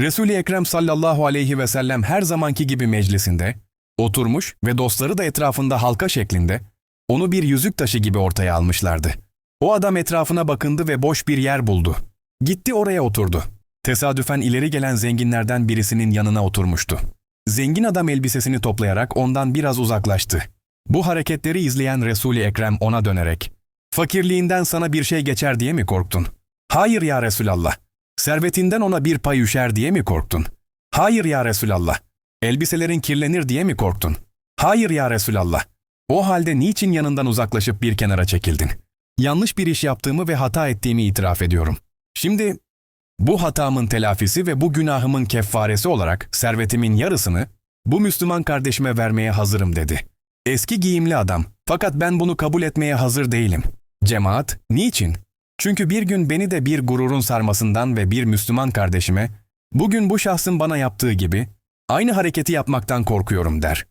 Resul-i Ekrem sallallahu aleyhi ve sellem her zamanki gibi meclisinde, oturmuş ve dostları da etrafında halka şeklinde, onu bir yüzük taşı gibi ortaya almışlardı. O adam etrafına bakındı ve boş bir yer buldu. Gitti oraya oturdu. Tesadüfen ileri gelen zenginlerden birisinin yanına oturmuştu. Zengin adam elbisesini toplayarak ondan biraz uzaklaştı. Bu hareketleri izleyen Resul-i Ekrem ona dönerek, ''Fakirliğinden sana bir şey geçer diye mi korktun?'' ''Hayır ya Resulallah.'' ''Servetinden ona bir pay üşer diye mi korktun?'' ''Hayır ya Resulallah.'' ''Elbiselerin kirlenir diye mi korktun?'' ''Hayır ya Resulallah.'' O halde niçin yanından uzaklaşıp bir kenara çekildin? Yanlış bir iş yaptığımı ve hata ettiğimi itiraf ediyorum. Şimdi bu hatamın telafisi ve bu günahımın keffaresi olarak servetimin yarısını bu Müslüman kardeşime vermeye hazırım dedi. Eski giyimli adam, fakat ben bunu kabul etmeye hazır değilim. Cemaat, niçin? Çünkü bir gün beni de bir gururun sarmasından ve bir Müslüman kardeşime, bugün bu şahsın bana yaptığı gibi, aynı hareketi yapmaktan korkuyorum der.